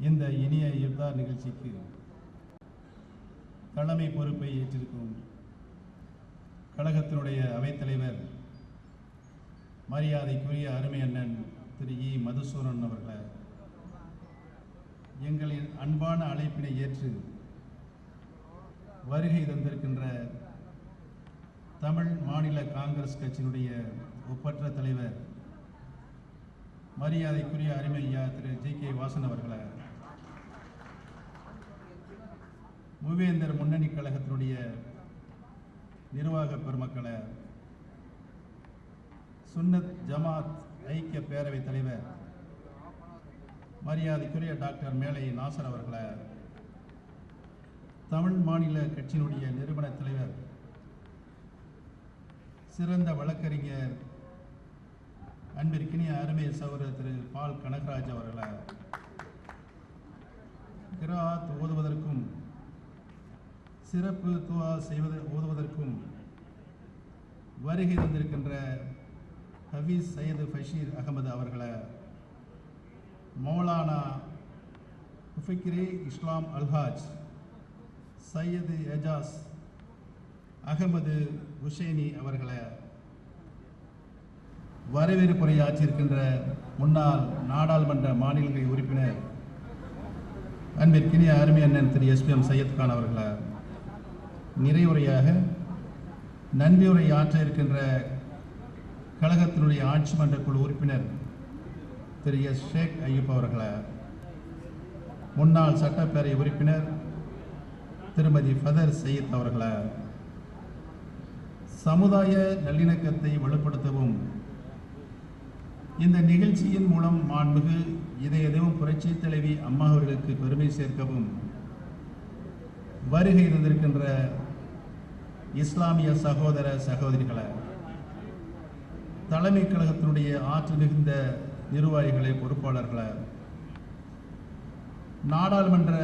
இந்த இனிய இஃப்தார் நிகழ்ச்சிக்கு தலைமை பொறுப்பை ஏற்றிருக்கும் கழகத்தினுடைய அவைத்தலைவர் மரியாதைக்குரிய அருமை அண்ணன் திரு இ. மதுசூரன் அவர்களை எங்களின் அன்பான அழைப்பினை ஏற்று வருகை தந்திருக்கின்ற தமிழ் மாநில காங்கிரஸ் கட்சியினுடைய ஒப்பற்ற தலைவர் மரியாதைக்குரிய அருமையா திரு ஜி கே வாசன் அவர்களை மூவேந்தர் முன்னணி கழகத்தினுடைய நிர்வாக பெருமக்களை சுன்னத் ஜமாத் ஐக்கிய பேரவைத் தலைவர் மரியாதைக்குரிய டாக்டர் மேலை நாசர் அவர்களை தமிழ் மாநில கட்சியினுடைய நிறுவன தலைவர் சிறந்த வழக்கறிஞர் அன்பிற்கினிய அருமை சகோதரர் திரு பால் கனகராஜ் அவர்களை கிராத் ஓதுவதற்கும் சிறப்பு துவா செய்வது ஓதுவதற்கும் வருகை தந்திருக்கின்ற ஹபீஸ் சையது பஷீர் அகமது அவர்களை மௌலானா முஃபிக்ரி இஸ்லாம் அல்ஹாஜ் சையது எஜாஸ் அகமது ஹுசேனி அவர்களை வரவேற்புரை ஆற்றியிருக்கின்ற முன்னாள் நாடாளுமன்ற மாநிலங்களின் உறுப்பினர் அன்பிற்கினிய அருமை அண்ணன் திரு எஸ்பிஎம் சையத் கான் அவர்களை நிறைவுரையாக நன்றியுரை ஆற்ற இருக்கின்ற கழகத்தினுடைய ஆட்சி மன்ற குழு உறுப்பினர் திரு எஸ். ஷேக் ஐயப் அவர்களை முன்னாள் சட்டப்பேரவை உறுப்பினர் திருமதி ஃபதர் சையத் அவர்களை சமுதாய நல்லிணக்கத்தை வலுப்படுத்தவும் இந்த நிகழ்ச்சியின் மூலம் மாண்புகு இதயதேவும் புரட்சி தலைவி அம்மா அவர்களுக்கு பெருமை சேர்க்கவும் வருகை இருந்திருக்கின்ற இஸ்லாமிய சகோதர சகோதரிகளை தலைமை கழகத்தினுடைய ஆற்றல் மிகுந்த நிர்வாகிகளை பொறுப்பாளர்களை நாடாளுமன்ற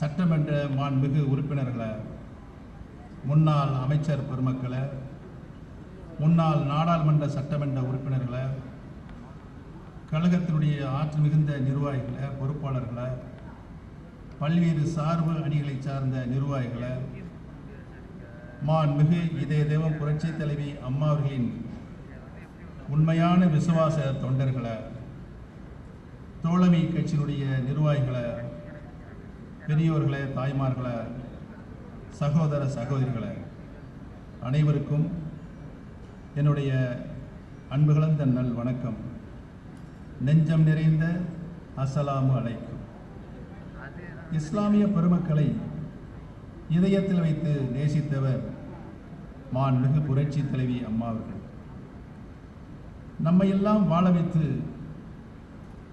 சட்டமன்ற மாண்புமிகு உறுப்பினர்களை முன்னாள் அமைச்சர் பெருமக்களை முன்னாள் நாடாளுமன்ற சட்டமன்ற உறுப்பினர்களை கழகத்தினுடைய ஆற்றல் மிகுந்த நிர்வாகிகளை பொறுப்பாளர்களை பல்வேறு சார்பு அணிகளை சார்ந்த நிர்வாகிகளை மாண்புமிகு இதய தெய்வம் புரட்சி தலைவி அம்மா அவர்களின் உண்மையான விசுவாச தொண்டர்களை தோழமை கட்சியினுடைய நிர்வாகிகளை பெரியோர்களை தாய்மார்களை சகோதர சகோதரிகளை அனைவருக்கும் என்னுடைய அன்பு கலந்த நல் வணக்கம். நெஞ்சம் நிறைந்த அஸ்ஸலாமு அலைக்கும். இஸ்லாமிய பெருமக்களை இதயத்தில் வைத்து நேசித்தவர் மாண்புமிகு புரட்சி தலைவி அம்மா அவர்கள். நம்மையெல்லாம் வாழ வைத்து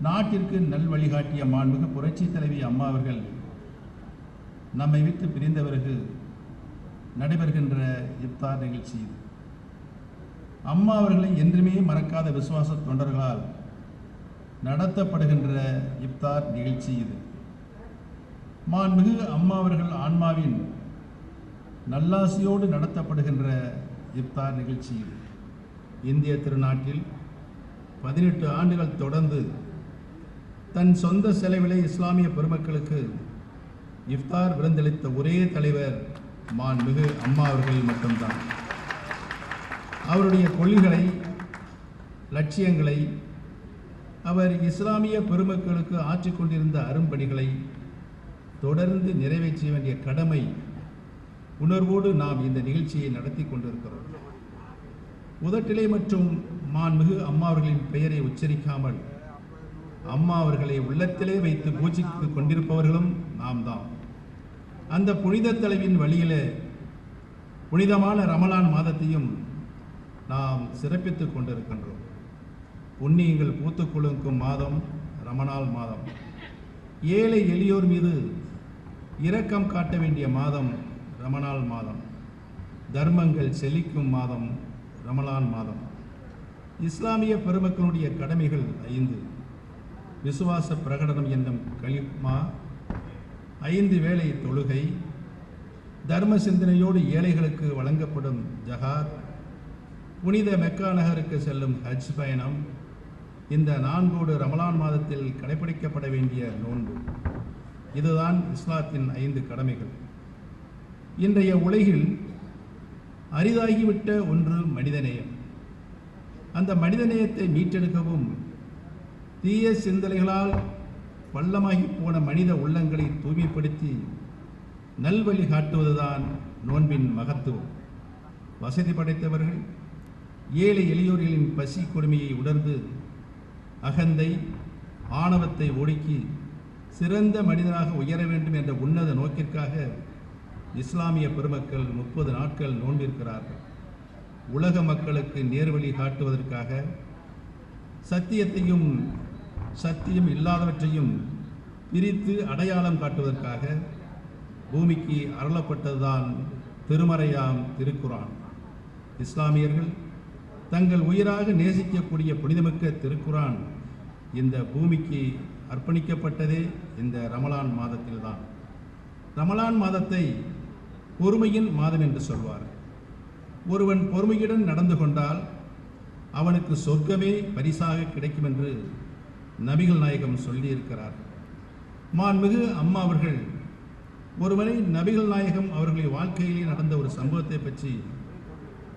நாட்டிற்கு நல் வழிகாட்டிய மாண்புமிகு புரட்சி தலைவி அம்மா அவர்கள் நம்மை விட்டு பிரிந்த பிறகு நடைபெறுகின்ற இப்தார் நிகழ்ச்சி இது. அம்மா அவர்களை என்றுமே மறக்காத விசுவாச தொண்டர்களால் நடத்தப்படுகின்ற இப்தார் நிகழ்ச்சி இது. மாண்புமிகு அம்மா அவர்கள் ஆன்மாவின் நல்லாசியோடு நடத்தப்படுகின்ற இப்தார் நிகழ்ச்சி இந்திய திருநாட்டில் பதினெட்டு ஆண்டுகள் தொடர்ந்து தன் சொந்த செலவிலே இஸ்லாமிய பெருமக்களுக்கு இஃப்தார் விருந்தளித்த ஒரே தலைவர் மாண்புமிகு அம்மா அவர்கள் மட்டும்தான். அவருடைய கொள்கைகளை லட்சியங்களை அவர் இஸ்லாமிய பெருமக்களுக்கு ஆற்றிக் கொண்டிருந்த அரும்பணிகளை தொடர்ந்து நிறைவேற்ற வேண்டிய கடமை உணர்வோடு நாம் இந்த நிகழ்ச்சியை நடத்தி கொண்டிருக்கிறோம். உதட்டிலே மற்றும் மாண்புமிகு அம்மா அவர்களின் பெயரை உச்சரிக்காமல் அம்மா அவர்களை உள்ளத்திலே வைத்து பூஜித்து கொண்டிருப்பவர்களும் நாம் தான் அந்த புனித தலைவின் வழியிலே புனிதமான ரமலான் மாதத்தையும் நாம் சிறப்பித்துக் கொண்டிருக்கின்றோம். புண்ணியங்கள் பூத்து குலுங்கும் மாதம் ரமணால் மாதம். ஏழை எளியோர் மீது இரக்கம் காட்ட வேண்டிய மாதம் ரமணால் மாதம். தர்மங்கள் செழிக்கும் மாதம் ரமலான் மாதம். இஸ்லாமிய பெருமக்களுடைய கடமைகள் ஐந்து. விசுவாச பிரகடனம் என்னும் கலிமா ஐந்து வேளை தொழுகை தர்ம சிந்தனையோடு ஏழைகளுக்கு வழங்கப்படும் ஜஹாத் புனித மெக்கா நகருக்கு செல்லும் ஹஜ் பயணம் இந்த நான்கோடு ரமலான் மாதத்தில் கடைபிடிக்கப்பட வேண்டிய நோன்பு. இதுதான் இஸ்லாத்தின் ஐந்து கடமைகள். இன்றைய உலகில் அரிதாகிவிட்ட ஒன்று மனிதநேயம். அந்த மனிதநேயத்தை மீட்டெடுக்கவும் தீய சிந்தனைகளால் பள்ளமாகி போன மனித உள்ளங்களை தூய்மைப்படுத்தி நல்வழி காட்டுவதுதான் நோன்பின் மகத்துவம். வசதி படைத்தவர்கள் ஏழை எளியோர்களின் பசி கொடுமையை உணர்ந்து அகந்தை ஆணவத்தை ஒடுக்கி சிறந்த மனிதனாக உயர வேண்டும் என்ற உன்னத நோக்கிற்காக இஸ்லாமிய பெருமக்கள் முப்பது நாட்கள் நோன்பிருக்கிறார்கள். உலக மக்களுக்கு நேர்வழி காட்டுவதற்காக சத்தியத்தையும் சத்தியம் இல்லாதவற்றையும் பிரித்து அடையாளம் காட்டுவதற்காக பூமிக்கு அருளப்பட்டதுதான் திருமறையாம் திருக்குரான் இஸ்லாமியர்கள் தங்கள் உயிராக நேசிக்கக்கூடிய புனிதமிக்க திருக்குரான் இந்த பூமிக்கு அர்ப்பணிக்கப்பட்டதே இந்த ரமலான் மாதத்தில்தான். ரமலான் மாதத்தை பொறுமையின் மாதம் என்று சொல்வார். ஒருவன் பொறுமையுடன் நடந்து கொண்டால் அவனுக்கு சொர்க்கமே பரிசாக கிடைக்கும் என்று நபிகள் நாயகம் சொல்லியிருக்கிறார். மான்மிகு அம்மா அவர்கள் ஒருவரை நபிகள் நாயகம் அவர்களின் வாழ்க்கையிலே நடந்த ஒரு சம்பவத்தை பற்றி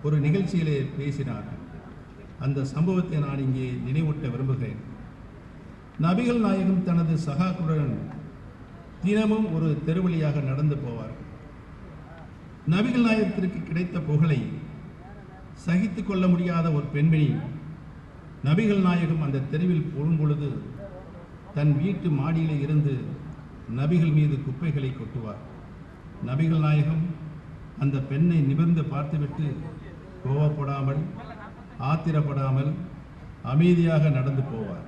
ஒரு நிகழ்ச்சியிலே பேசினார் அந்த சம்பவத்தை நான் இங்கே நினைவூட்ட விரும்புகிறேன். நபிகள் நாயகம் தனது சகாக்களுடன் தினமும் ஒரு தெருவழியாக நடந்து போவார். நபிகள் நாயகத்திற்கு கிடைத்த புகழை சகித்து கொள்ள முடியாத ஒரு பெண்மணி நபிகள் நாயகம் அந்த தெருவில் போகும் பொழுது தன் வீட்டு மாடியிலே இருந்து நபிகள் மீது குப்பைகளை கொட்டுவார். நபிகள் நாயகம் அந்த பெண்ணை நிமிர்ந்து பார்த்துவிட்டு கோவப்படாமல் ஆத்திரப்படாமல் அமைதியாக நடந்து போவார்.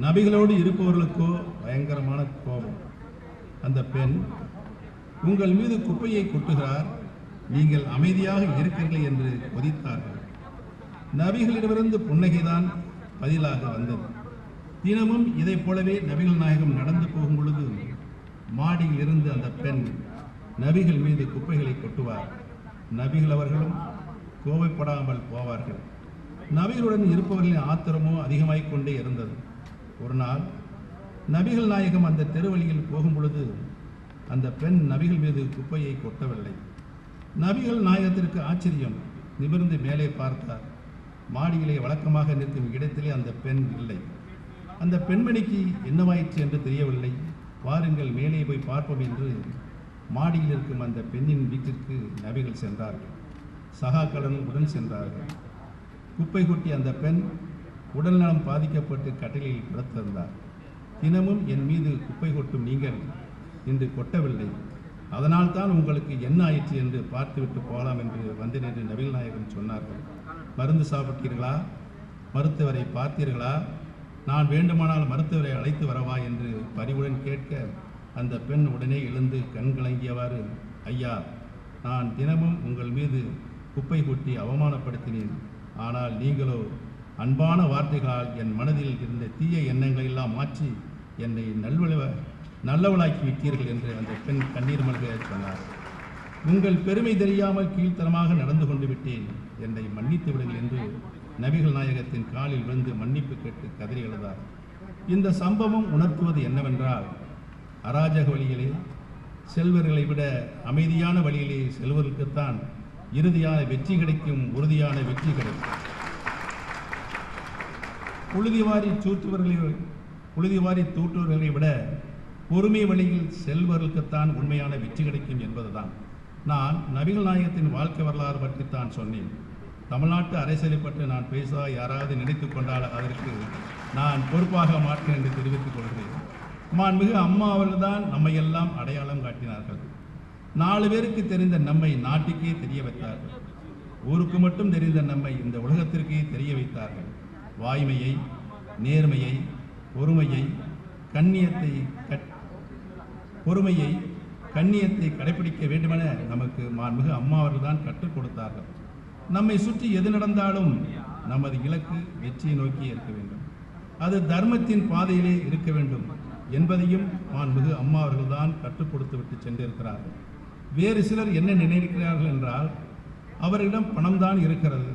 நபிகளோடு இருப்பவர்களுக்கோ பயங்கரமான கோபம். அந்த பெண் உங்கள் மீது குப்பையை கொட்டுகிறார் நீங்கள் அமைதியாக இருக்கிறீர்கள் என்று கொதித்தார்கள். நபிகளிடமிருந்து புன்னகைதான் பதிலாக வந்தது. தினமும் இதைப் போலவே நபிகள் நாயகம் நடந்து போகும் பொழுது மாடியில் இருந்து அந்த பெண் நபிகள் மீது குப்பைகளை கொட்டுவார். நபிகள் அவர்களும் கோவைப்படாமல் போவார்கள். நபிகளுடன் இருப்பவர்களின் ஆத்திரமோ அதிகமாகிக் கொண்டே இருந்தது. ஒரு நாள் நபிகள் நாயகம் அந்த தெருவழியில் போகும் பொழுது அந்த பெண் நபிகள் மீது குப்பையை கொட்டவில்லை. நபிகள் நாயகத்திற்கு ஆச்சரியம். நிமிர்ந்து மேலே பார்த்தார். மாடியிலே வழக்கமாக நிற்கும் இடத்திலே அந்த பெண் இல்லை. அந்த பெண்மணிக்கு என்னவாயிற்று என்று தெரியவில்லை. வாருங்கள் மேலே போய் பார்ப்போம் என்று மாடியில் இருக்கும் அந்த பெண்ணின் வீட்டிற்கு நபிகள் சென்றார்கள். சகாக்களும் உடன் சென்றார்கள். குப்பை கொட்டி அந்த பெண் உடல்நலம் பாதிக்கப்பட்டு கட்டிலில் கிடத்திருந்தார் தினமும் என் மீது குப்பை கொட்டும் நீங்கள் இன்று கொட்டவில்லை. அதனால் தான் உங்களுக்கு என்ன ஆயிற்று என்று பார்த்துவிட்டு போகலாம் என்று வந்தேன் என்று நபிகள் நாயகன் சொன்னார்கள். மருந்து சாப்பிட்டீர்களா? மருத்துவரை பார்த்தீர்களா? நான் வேண்டுமானால் மருத்துவரை அழைத்து வரவா என்று பரிவுடன் கேட்க அந்த பெண் உடனே எழுந்து கண் கலங்கியவாறு ஐயா நான் தினமும் உங்கள் மீது குப்பை கொட்டி அவமானப்படுத்தினேன். ஆனால் நீங்களோ அன்பான வார்த்தைகளால் என் மனதில் இருந்த தீய எண்ணங்களை எல்லாம் மாற்றி என்னை நல்வள நல்லவளாக்கி விட்டீர்கள் என்று அந்த பெண் கண்ணீர் மல்க சொன்னார். உங்கள் பெருமை தெரியாமல் கீழ்த்தனமாக நடந்து கொண்டு விட்டேன். என்னை மன்னித்து விடுங்கள் என்று நபிகள் நாயகத்தின் காலில் விழுந்து மன்னிப்பு கேட்டு கதறி எழுதார் இந்த சம்பவம் உணர்த்துவது என்னவென்றால் அராஜக வழியிலே செல்வர்களை விட அமைதியான வழியிலே செல்வர்களுக்குத்தான் இறுதியான வெற்றி கிடைக்கும் உறுதியான வெற்றி கிடைக்கும். புழுதிவாரி புழுதி புழுதிவாரி தூற்றுவர்களை விட பொறுமை வழியில் செல்வர்களுக்குத்தான் உண்மையான வெற்றி கிடைக்கும் என்பதுதான். நான் நபிகள் நாயகத்தின் வாழ்க்கை வரலாறு பற்றி தான் சொன்னேன். தமிழ்நாட்டு அரசியலை பற்றி நான் பேச யாராவது நினைத்து கொண்டால் அதற்கு நான் பொறுப்பாக மாட்டேன் என்று தெரிவித்துக் கொள்கிறேன். மாண்புமிகு அம்மா அவர்கள்தான் நம்மை எல்லாம் அடையாளம் காட்டினார்கள். நாலு பேருக்கு தெரிந்த நம்மை நாட்டுக்கே தெரிய வைத்தார்கள். ஊருக்கு மட்டும் தெரிந்த நம்மை இந்த உலகத்திற்கே தெரிய வைத்தார்கள். வாய்மையை நேர்மையை பொறுமையை கண்ணியத்தை கட் பொறுமையை கண்ணியத்தை கடைபிடிக்க வேண்டுமென நமக்கு மாண்புமிகு அம்மா அவர்கள் தான் கற்றுக் கொடுத்தார்கள். நம்மை சுற்றி எது நடந்தாலும் நமது இலக்கு வெற்றியை நோக்கி இருக்க வேண்டும். அது தர்மத்தின் பாதையிலே இருக்க வேண்டும் என்பதையும் மாண்புமிகு அம்மா அவர்கள் தான் கற்றுக் கொடுத்து விட்டு சென்றிருக்கிறார்கள். வேறு சிலர் என்ன நினைக்கிறார்கள் என்றால் அவரிடம் பணம்தான் இருக்கிறது.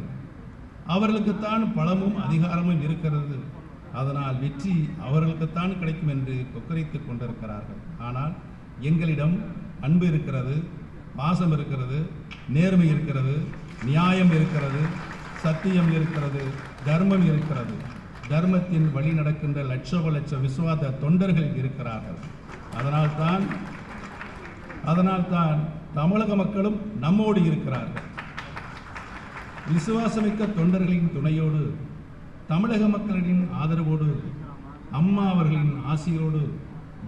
அவர்களுக்குத்தான் பலமும் அதிகாரமும் இருக்கிறது. அதனால் வெற்றி அவர்களுக்குத்தான் கிடைக்கும் என்று கொக்கரித்து கொண்டிருக்கிறார்கள். ஆனால் எங்களிடம் அன்பு இருக்கிறது பாசம் இருக்கிறது நேர்மை இருக்கிறது நியாயம் இருக்கிறது சத்தியம் இருக்கிறது தர்மம் இருக்கிறது. தர்மத்தின் வழி நடக்கின்ற லட்சோப லட்ச விசுவாத தொண்டர்கள் இருக்கிறார்கள். அதனால்தான் அதனால்தான் தமிழக மக்களும் நம்மோடு இருக்கிறார்கள். விசுவாசமிக்க தொண்டர்களின் துணையோடு தமிழக மக்களின் ஆதரவோடு அம்மா அவர்களின் ஆசையோடு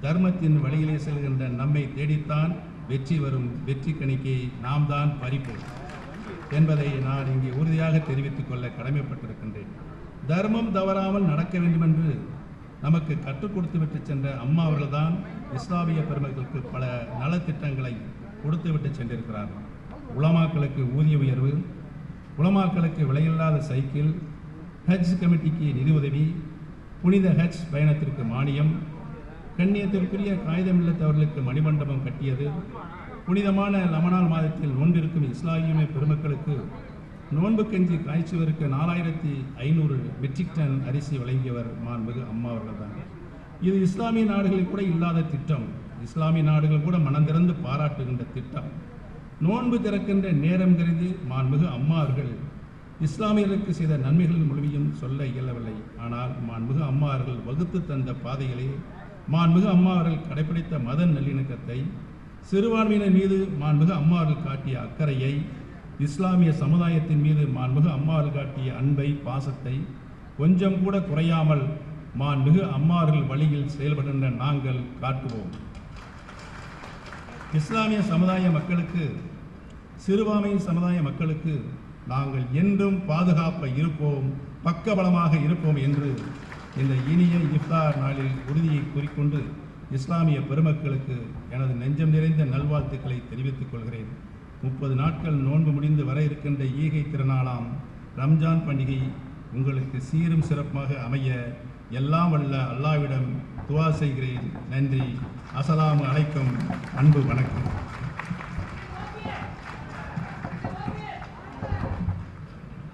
தர்மத்தின் வழியிலே செல்கின்ற நம்மை தேடித்தான் வெற்றி வரும் வெற்றி கணிக்கை நாம் தான் பறிப்போம் என்பதை நான் இங்கே உறுதியாக தெரிவித்துக் கொள்ள கடமைப்பட்டிருக்கின்றேன். தர்மம் தவறாமல் நடக்க வேண்டும் என்று நமக்கு கற்றுக் கொடுத்து விட்டு சென்ற அம்மா அவர்கள்தான் இஸ்லாமிய பெருமக்களுக்கு பல நலத்திட்டங்களை கொடுத்து விட்டு சென்றிருக்கிறார்கள். உலமாக்களுக்கு ஊதிய உயர்வு உலமாக்களுக்கு விலையில்லாத சைக்கிள் ஹஜ் கமிட்டிக்கு நிதி உதவி புனித ஹஜ் பயணத்திற்கு மானியம் கண்ணியத்திற்குரிய காகிதமில்லத்தவர்களுக்கு மணிமண்டபம் கட்டியது புனிதமான லமனால் மாதத்தில் நோன்பிருக்கும் இஸ்லாமிய பெருமக்களுக்கு நோன்பு கஞ்சி காய்ச்சுவதற்கு நாலாயிரத்தி ஐநூறு மெட்ரிக் டன் அரிசி வழங்கியவர் மாண்புகு அம்மா அவர்கள்தான். இது இஸ்லாமிய நாடுகளில் கூட இல்லாத திட்டம். இஸ்லாமிய நாடுகள் கூட மனம் திறந்து பாராட்டுகின்ற திட்டம். நோன்பு திறக்கின்ற நேரம் கருதி மாண்புகு அம்மா அவர்கள் இஸ்லாமியர்களுக்கு செய்த நன்மைகள் முழுமையும் சொல்ல இயலவில்லை. ஆனால் மாண்புகு அம்மா அவர்கள் வகுத்து தந்த பாதைகளை மாண்புகு அம்மா அவர்கள் கடைபிடித்த மத நல்லிணக்கத்தை சிறுபான்மையினர் மீது மாண்புகு அம்மா அவர்கள் காட்டிய அக்கறையை இஸ்லாமிய சமுதாயத்தின் மீது மாண்புகு அம்மா அவர்கள் காட்டிய அன்பை பாசத்தை கொஞ்சம் கூட குறையாமல் மாண்புகு அம்மார்கள் வழியில் செயல்படுகின்ற நாங்கள் காட்டுவோம். இஸ்லாமிய சமுதாய மக்களுக்கு சிறுபான்மை சமுதாய மக்களுக்கு நாங்கள் என்றும் பாதுகாப்பாக இருப்போம் பக்கபலமாக இருப்போம் என்று இந்த இனிய இஃப்தார் நாளில் உறுதியை கூறிக்கொண்டு இஸ்லாமிய பெருமக்களுக்கு எனது நெஞ்சம் நிறைந்த நல்வாழ்த்துக்களை தெரிவித்துக் கொள்கிறேன். முப்பது நாட்கள் நோன்பு முடிந்து வர இருக்கின்ற ஈகை திருநாளாம் ரம்ஜான் பண்டிகை உங்களுக்கு சீரும் சிறப்பாக அமைய எல்லாம் வல்ல அல்லாவிடம் துவா செய்கிறேன். நன்றி. அசலாம் அலைக்கும். அன்பு வணக்கம்.